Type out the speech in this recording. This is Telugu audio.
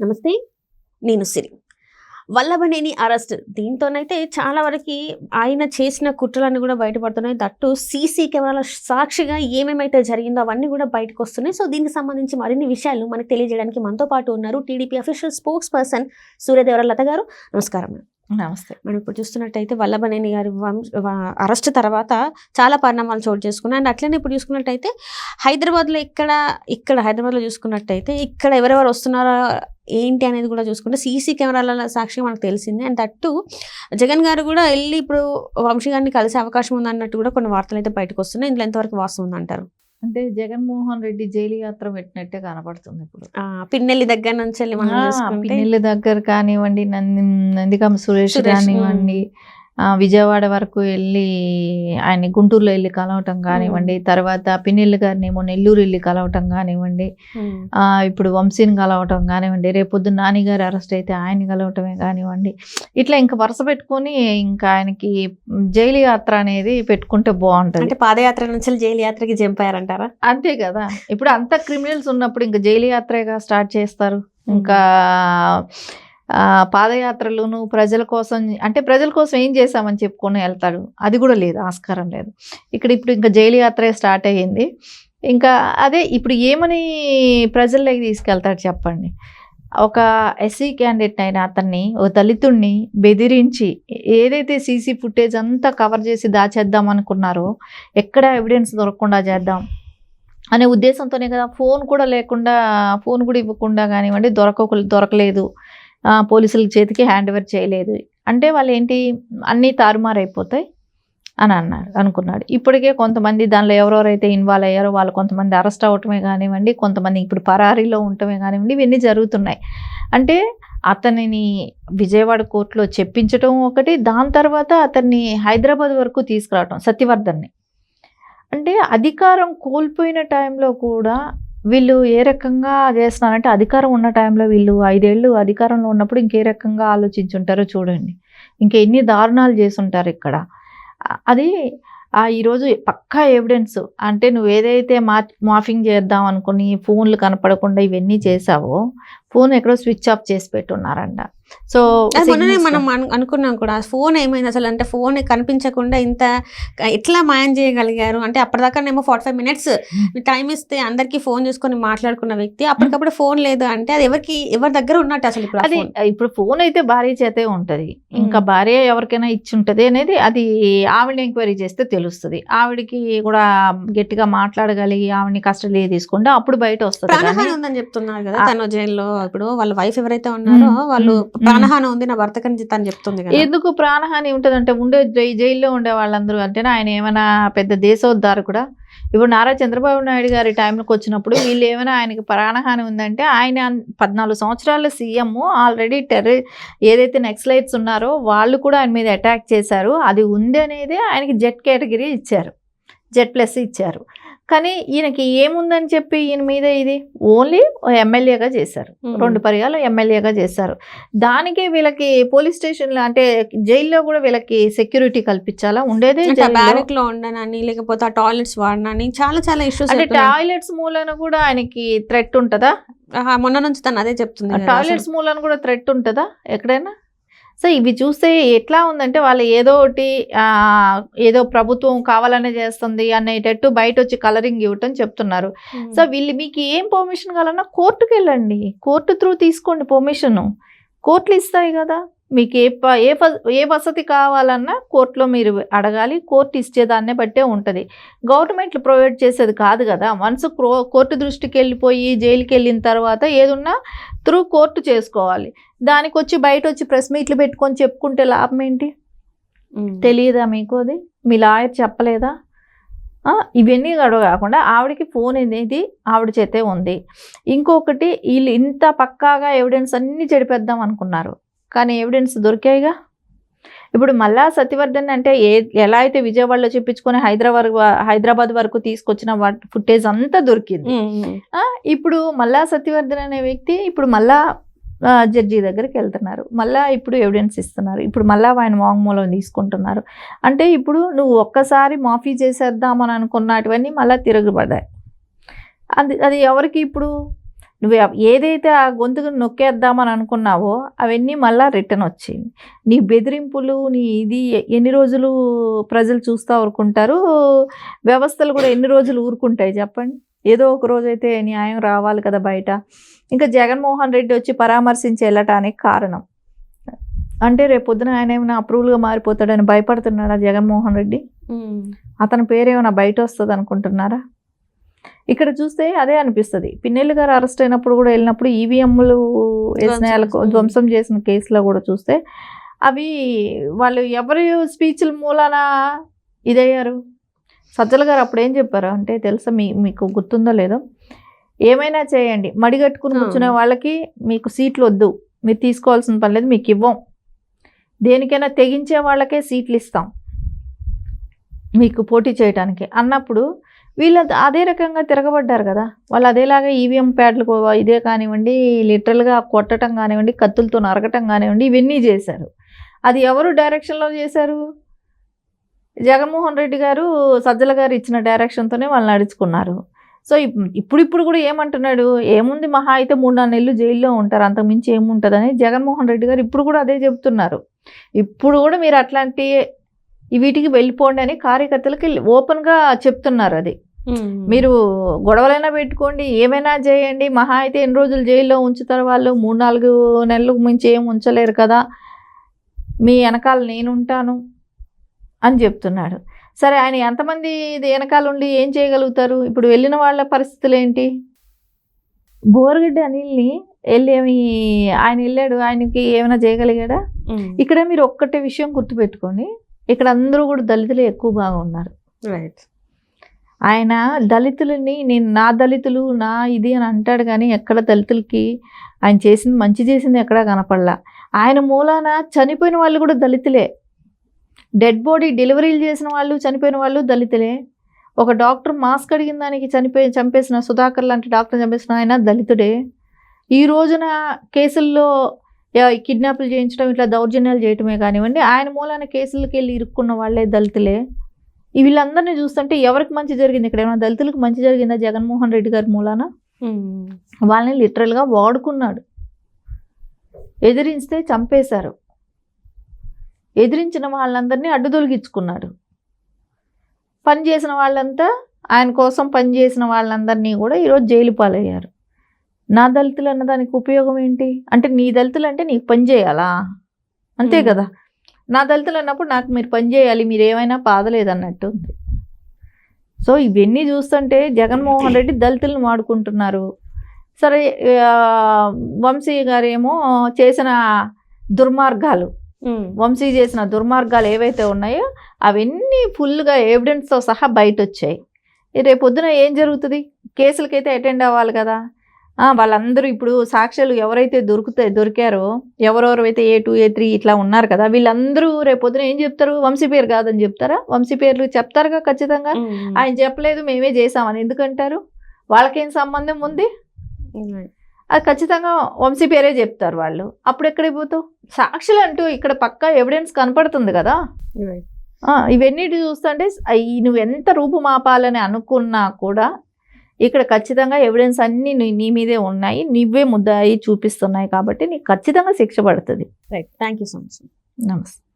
నమస్తే. నేను సిరి. వల్లభనేని అరెస్ట్. దీంతోనైతే చాలా వరకు ఆయన చేసిన కుట్రలన్నీ కూడా బయటపడుతున్నాయి. దట్టు సీసీ కెమెరాల సాక్షిగా ఏమేమైతే జరిగిందో అవన్నీ కూడా బయటకు వస్తున్నాయి సో దీనికి సంబంధించి మరిన్ని విషయాలు మనకు తెలియజేయడానికి మనతో పాటు ఉన్నారు TDP official spokesperson Suryadevara Latha గారు. నమస్కారం నమస్తే. మనం ఇప్పుడు చూస్తున్నట్టయితే వల్లభనేని గారి అరెస్ట్ తర్వాత చాలా పరిణామాలు చోటు చేసుకున్నాయి. అండ్ అట్లనే ఇప్పుడు చూసుకున్నట్టయితే హైదరాబాద్లో ఇక్కడ ఇక్కడ హైదరాబాద్లో చూసుకున్నట్టయితే ఇక్కడ ఎవరెవరు వస్తున్నారో ఏంటి అనేది కూడా చూసుకుంటే సీసీ కెమెరాల సాక్షిగా మనకు తెలిసింది. అండ్ అట్టు జగన్ గారు కూడా వెళ్ళి ఇప్పుడు వంశీ గారిని కలిసే అవకాశం ఉంది అన్నట్టు కూడా కొన్ని వార్తలు అయితే బయటకు వస్తున్నాయి. ఇందులో ఎంతవరకు వాస్తవం ఉందంటారు? అంటే జగన్మోహన్ రెడ్డి జైలు యాత్ర పెట్టినట్టే కనపడుతుంది ఇప్పుడు. ఆ, పిన్నెల్లి దగ్గర నుంచి పిన్నెల్లి దగ్గర కానివ్వండి నంది నందికమ్మ సురేష్ కానివ్వండి విజయవాడ వరకు వెళ్ళి ఆయన గుంటూరులో వెళ్ళి కలవటం కానివ్వండి తర్వాత పిన్నెల్లి గారిని ఏమో నెల్లూరు వెళ్ళి కలవటం కానివ్వండి ఇప్పుడు వంశీని కలవటం కానివ్వండి రేపొద్దు నాని గారు అరెస్ట్ అయితే ఆయన్ని కలవటమే కానివ్వండి. ఇట్లా ఇంకా వరుస పెట్టుకొని ఇంకా ఆయనకి జైలు యాత్ర అనేది పెట్టుకుంటే బాగుంటది. అంటే పాదయాత్ర నుంచి జైలు యాత్రకి జంప్ అయ్యారంటారా అంతే కదా. ఇప్పుడు అంత క్రిమినల్స్ ఉన్నప్పుడు ఇంకా జైలు యాత్రగా స్టార్ట్ చేస్తారు. ఇంకా పాదయాత్రలోను ప్రజల కోసం అంటే ప్రజల కోసం ఏం చేశామని చెప్పుకొని వెళ్తాడు. అది కూడా లేదు ఆస్కారం లేదు. ఇక్కడ ఇప్పుడు ఇంకా జైలు యాత్రే స్టార్ట్ అయ్యింది. ఇంకా అదే ఇప్పుడు ఏమని ప్రజల్లోకి తీసుకెళ్తాడు చెప్పండి. ఒక ఎస్సీ క్యాండిడేట్ అయిన అతన్ని ఓ దళితుణ్ణి బెదిరించి ఏదైతే సీసీ ఫుటేజ్ అంతా కవర్ చేసి దాచేద్దాం అనుకున్నారో ఎక్కడ ఎవిడెన్స్ దొరకకుండా చేద్దాం అనే ఉద్దేశంతోనే కదా ఫోన్ కూడా లేకుండా ఫోన్ కూడా ఇవ్వకుండా కానివ్వండి దొరక దొరకలేదు. పోలీసుల చేతికి హ్యాండ్ ఓవర్ చేయలేదు. అంటే వాళ్ళు ఏంటి అన్నీ తారుమారైపోతాయి అని అన్నాడు అనుకున్నాడు. ఇప్పటికే కొంతమంది దానిలో ఎవరెవరైతే ఇన్వాల్వ్ అయ్యారో వాళ్ళు కొంతమంది అరెస్ట్ అవ్వటమే కానివ్వండి కొంతమంది ఇప్పుడు పరారీలో ఉండటమే కానివ్వండి ఇవన్నీ జరుగుతున్నాయి. అంటే అతనిని విజయవాడ కోర్టులో చెప్పించడం ఒకటి దాని తర్వాత అతన్ని హైదరాబాద్ వరకు తీసుకురావటం సత్యవర్ధన్ని. అంటే అధికారం కోల్పోయిన టైంలో కూడా వీళ్ళు ఏ రకంగా చేస్తున్నారంటే అధికారం ఉన్న టైంలో వీళ్ళు ఐదేళ్ళు అధికారంలో ఉన్నప్పుడు ఇంకే రకంగా ఆలోచించుంటారో చూడండి. ఇంకా ఎన్ని దారుణాలు చేసుంటారు ఇక్కడ. అది ఆ ఈరోజు పక్కా ఎవిడెన్స్. అంటే నువ్వు ఏదైతే మా మాఫింగ్ చేద్దాం అనుకుని ఫోన్లు కనపడకుండా ఇవన్నీ చేసావో ఫోన్ ఎక్కడో స్విచ్ ఆఫ్ చేసి పెట్టున్నారంట. సో మొన్ననే మనం అను- అనుకున్నాం కూడా ఫోన్ ఏమైంది అసలు అంటే ఫోన్ కనిపించకుండా ఇంత ఎట్లా మాయం చేయగలిగారు అంటే అప్పటిదాకానేమో ఫార్టీ ఫైవ్ మినిట్స్ టైం ఇస్తే అందరికి ఫోన్ చేసుకొని మాట్లాడుకున్న వ్యక్తి అప్పటికప్పుడు ఫోన్ లేదు అంటే అది ఎవరికి ఎవరి దగ్గర ఉన్నట్టు అసలు ఇప్పుడు అది? ఇప్పుడు ఫోన్ అయితే భార్య చేతే ఉంటది ఇంకా మ్మ్. భార్య ఎవరికైనా ఇచ్చి ఉంటది అనేది అది ఆవిడ ఎంక్వైరీ చేస్తే తెలుస్తుంది ఆవిడకి కూడా గట్టిగా మాట్లాడగలిగి ఆవిడని కస్టడీ తీసుకుంటే అప్పుడు బయట వస్తుంది ప్రాణహాని ఉందని చెప్తున్నారు కదా తను జైల్లో ఇప్పుడు వాళ్ళ వైఫ్ ఎవరైతే ఉన్నారో మ్మ్. వాళ్ళు. ప్రాణహాని ఉంది నా భర్తకని తను చెప్తుంది కదా. ఎందుకు ప్రాణహాని ఉంటదంటే ఉండే జై- జైల్లో ఉండే వాళ్ళందరూ అంటేనే ఆయన ఏమైనా పెద్ద దేశోద్ధారు కూడా. ఇప్పుడు నారా చంద్రబాబు నాయుడు గారి టైంకి వచ్చినప్పుడు వీళ్ళు ఏమైనా ఆయనకి ప్రాణహాని ఉందంటే ఆయన పద్నాలుగు సంవత్సరాల సీఎం ఆల్రెడీ టెర్ర ఏదైతే నెక్స్లైట్స్ ఉన్నారో వాళ్ళు కూడా ఆయన మీద అటాక్ చేశారు. అది ఉంది అనేది ఆయనకి జెట్ కేటగిరీ ఇచ్చారు. జెడ్ ప్లస్ ఇచ్చారు. కానీ ఈయనకి ఏముందని చెప్పి ఈయన మీద ఇది? ఓన్లీ ఎమ్మెల్యేగా చేశారు. రెండు పర్యాలు ఎమ్మెల్యేగా చేశారు. దానికే వీళ్ళకి పోలీస్ స్టేషన్లో అంటే జైల్లో కూడా వీళ్ళకి సెక్యూరిటీ కల్పించాలా? ఉండేదే. బ్యారెక్లో ఉండనని లేకపోతే ఆ టాయిలెట్స్ వాడనని చాలా చాలా ఇష్యూస్ అంటే టాయిలెట్స్ మూలన కూడా ఆయనకి థ్రెట్ ఉంటుందా? మొన్న నుంచి తను అదే చెప్తుంది. టాయిలెట్స్ మూలన కూడా థ్రెట్ ఉంటుందా ఎక్కడైనా? సో ఇవి చూస్తే ఎట్లా ఉందంటే వాళ్ళు ఏదో ఒకటి ఏదో ప్రభుత్వం కావాలనే చేస్తుంది అనేటట్టు బయట వచ్చి కలరింగ్ ఇవ్వటం చెప్తున్నారు. సో వీళ్ళు మీకు ఏం పర్మిషన్ కావాలన్నా కోర్టుకు వెళ్ళండి కోర్టు త్రూ తీసుకోండి పర్మిషన్. కోర్టులు ఇస్తాయి కదా. మీకు ఏ ప ఏ ఏ వసతి కావాలన్నా కోర్టులో మీరు అడగాలి కోర్టు ఇచ్చేదాన్నే బట్టే ఉంటుంది. గవర్నమెంట్లు ప్రొవైడ్ చేసేది కాదు కదా. వన్స్ కోర్టు దృష్టికి వెళ్ళిపోయి జైలుకి వెళ్ళిన తర్వాత ఏదున్నా త్రూ కోర్టు చేసుకోవాలి. దానికి వచ్చి బయట వచ్చి ప్రెస్ మీట్లు పెట్టుకొని చెప్పుకుంటే లాభం ఏంటి. తెలియదా మీకు అది? మీ లాయర్ చెప్పలేదా? ఇవన్నీ గడవ కాకుండా ఆవిడకి ఫోన్ అనేది ఆవిడ చేతే ఉంది. ఇంకొకటి వీళ్ళు ఇంత పక్కాగా ఎవిడెన్స్ అన్నీ చెడిపేద్దాం అనుకున్నారు. కానీ ఎవిడెన్స్ దొరికాయిగా? ఇప్పుడు మళ్ళా సత్యవర్ధన్ అంటే ఏ ఎలా అయితే విజయవాడలో చెప్పించుకొని హైదరాబాద్ హైదరాబాద్ వరకు తీసుకొచ్చిన ఫుటేజ్ అంతా దొరికింది. ఇప్పుడు మళ్ళా సత్యవర్ధన్ అనే వ్యక్తి ఇప్పుడు మళ్ళా జడ్జి దగ్గరికి వెళ్తున్నారు. మళ్ళా ఇప్పుడు ఎవిడెన్స్ ఇస్తున్నారు. ఇప్పుడు మళ్ళా ఆయన వాంగ్మూలం తీసుకుంటున్నారు. అంటే ఇప్పుడు నువ్వు ఒక్కసారి మాఫీ చేసేద్దామని అనుకున్నటువన్నీ మళ్ళీ తిరగబడ్డాయి. అది అది ఎవరికి ఇప్పుడు? నువ్వు ఏదైతే ఆ గొంతుకు నొక్కేద్దామని అనుకున్నావో అవన్నీ మళ్ళా రిటర్న్ వచ్చింది నీ బెదిరింపులు నీ ఇది ఎన్ని రోజులు ప్రజలు చూస్తూ ఊరుకుంటారు వ్యవస్థలు కూడా ఎన్ని రోజులు ఊరుకుంటాయి చెప్పండి. ఏదో ఒక రోజు అయితే న్యాయం రావాలి కదా బయట. ఇంకా జగన్మోహన్ రెడ్డి వచ్చి పరామర్శించి వెళ్ళటానికి కారణం. అంటే రేపు పొద్దున ఆయన ఏమైనా అప్రూవల్గా మారిపోతాడని భయపడుతున్నాడా జగన్మోహన్ రెడ్డి? అతని పేరేమైనా బయట వస్తుంది అనుకుంటున్నారా ఇక్కడ చూస్తే అదే అనిపిస్తుంది. పిన్నెల్లి గారు అరెస్ట్ అయినప్పుడు కూడా వెళ్ళినప్పుడు ఈవీఎంలు చేసిన- ధ్వంసం చేసిన కేసులో కూడా చూస్తే అవి వాళ్ళు ఎవరి స్పీచ్ల మూలాన ఇదయ్యారు? సజ్జల గారు అప్పుడు ఏం చెప్పారు? అంటే తెలుసా మీ మీకు గుర్తుందో లేదో? ఏమైనా చేయండి. మడిగట్టుకుని. కూర్చునే వాళ్ళకి మీకు సీట్లు వద్దు. మీరు తీసుకోవాల్సిన పని లేదు మీకు ఇవ్వం. దేనికైనా తెగించే వాళ్ళకే సీట్లు ఇస్తాం. మీకు పోటీ చేయడానికి అన్నప్పుడు వీళ్ళు అదే రకంగా తిరగబడ్డారు కదా. వాళ్ళు అదేలాగా ఈవీఎం ప్యాడ్లు ఇదే కానివ్వండి లిటరల్గా కొట్టడం కానివ్వండి కత్తులతో నరకటం కానివ్వండి ఇవన్నీ చేశారు. అది ఎవరు డైరెక్షన్లో చేశారు? జగన్మోహన్ రెడ్డి గారు సజ్జల గారు ఇచ్చిన డైరెక్షన్తోనే వాళ్ళు నడుచుకున్నారు. సో ఇప్- ఇప్పుడిప్పుడు కూడా ఏమంటున్నాడు? ఏముంది మహా అయితే మూడు నాలుగు నెలలు జైల్లో ఉంటారు అంతకుమించి ఏముంటుందని జగన్మోహన్ రెడ్డి గారు ఇప్పుడు కూడా అదే చెప్తున్నారు. ఇప్పుడు కూడా మీరు అట్లాంటి వీటికి వెళ్ళిపోండి అని కార్యకర్తలకి ఓపెన్గా చెప్తున్నారు అది. మీరు గొడవలైనా పెట్టుకోండి ఏమైనా చేయండి. మహా అయితే ఎన్ని రోజులు జైల్లో ఉంచుతారు వాళ్ళు? మూడు నాలుగు నెలలకు మించి ఏం ఉంచలేరు కదా. మీ వెనకాల నేనుంటాను అని చెప్తున్నాడు. సరే ఆయన ఎంతమంది ఇది వెనకాల ఉండి ఏం చేయగలుగుతారు? ఇప్పుడు వెళ్ళిన వాళ్ళ పరిస్థితులు ఏంటి? బోరగడ్డ అనిల్ని వెళ్ళి ఏమి ఆయన వెళ్ళాడు. ఆయనకి ఏమైనా చేయగలిగాడా? ఇక్కడ మీరు ఒక్కటే విషయం గుర్తుపెట్టుకోండి. ఇక్కడ అందరూ కూడా దళితులే ఎక్కువ బాగా ఉన్నారు. రైట్ ఆయన దళితులని నేను నా దళితులు నా ఇది అని అంటాడు కానీ ఎక్కడ దళితులకి? ఆయన చేసింది మంచి చేసింది ఎక్కడా కనపడలా. ఆయన మూలాన చనిపోయిన వాళ్ళు కూడా దళితులే. డెడ్ బాడీ డెలివరీలు చేసిన వాళ్ళు చనిపోయిన వాళ్ళు దళితులే. ఒక డాక్టర్ మాస్క్ అడిగిన దానికి చనిపోయి చంపేసిన సుధాకర్ లాంటి డాక్టర్ చంపేసిన ఆయన దళితుడే. ఈ రోజున కేసుల్లో కిడ్నాపులు చేయించడం ఇట్లా దౌర్జన్యాలు చేయటమే కానివ్వండి ఆయన మూలాన కేసులకి వెళ్ళి ఇరుక్కున్న వాళ్ళే దళితులే. వీళ్ళందరినీ చూస్తుంటే ఎవరికి మంచి జరిగింది ఇక్కడ? ఏమైనా దళితులకు మంచి జరిగిందా జగన్మోహన్ రెడ్డి గారి మూలాన? వాళ్ళని లిటరల్గా వాడుకున్నాడు. ఎదిరిస్తే చంపేశారు. ఎదిరించిన వాళ్ళందరినీ అడ్డుదొలిగించుకున్నాడు పని చేసిన వాళ్ళంతా ఆయన కోసం పనిచేసిన వాళ్ళందరినీ కూడా ఈరోజు జైలు పాలయ్యారు. నా దళితులు అన్న దానికి ఉపయోగం ఏంటి? అంటే నీ దళితులు అంటే నీకు పని చేయాలా? అంతే. కదా? నా దళితులు అన్నప్పుడు నాకు మీరు పని చేయాలి మీరు ఏమైనా పాదలేదు అన్నట్టు ఉంది. సో ఇవన్నీ చూస్తుంటే జగన్మోహన్ రెడ్డి దళితులను వాడుకుంటున్నారు. సరే వంశీ గారేమో చేసిన దుర్మార్గాలు. వంశీ చేసిన దుర్మార్గాలు ఏవైతే ఉన్నాయో అవన్నీ ఫుల్గా ఎవిడెన్స్తో సహా బయట వచ్చాయి ఈ రేపు పొద్దున ఏం జరుగుతుంది? కేసులకైతే అటెండ్ అవ్వాలి కదా. వాళ్ళందరూ ఇప్పుడు సాక్ష్యాలు ఎవరైతే దొరుకుతాయి దొరికారో ఎవరెవరైతే ఏ టూ ఏ త్రీ ఇట్లా ఉన్నారు కదా వీళ్ళందరూ రేపు పొద్దున ఏం చెప్తారు? వంశీ పేరు కాదని చెప్తారా? వంశీ పేర్లు చెప్తారుగా ఖచ్చితంగా? ఆయన చెప్పలేదు మేమే చేసామని ఎందుకంటారు? వాళ్ళకేం సంబంధం ఉంది? అది ఖచ్చితంగా వంశీ పేరే చెప్తారు వాళ్ళు. అప్పుడు ఎక్కడికి పోతావు? సాక్షులు అంటూ ఇక్కడ పక్కా ఎవిడెన్స్ కనపడుతుంది కదా? ఇవన్నీ చూస్తుంటే నువ్వు ఎంత రూపుమాపాలని అనుకున్నా కూడా ఇక్కడ ఖచ్చితంగా ఎవిడెన్స్ అన్నీ నీ నీ మీదే ఉన్నాయి. నువ్వే ముద్దాయి చూపిస్తున్నాయి కాబట్టి నీకు ఖచ్చితంగా శిక్ష పడుతుంది. Right thank you so much నమస్తే.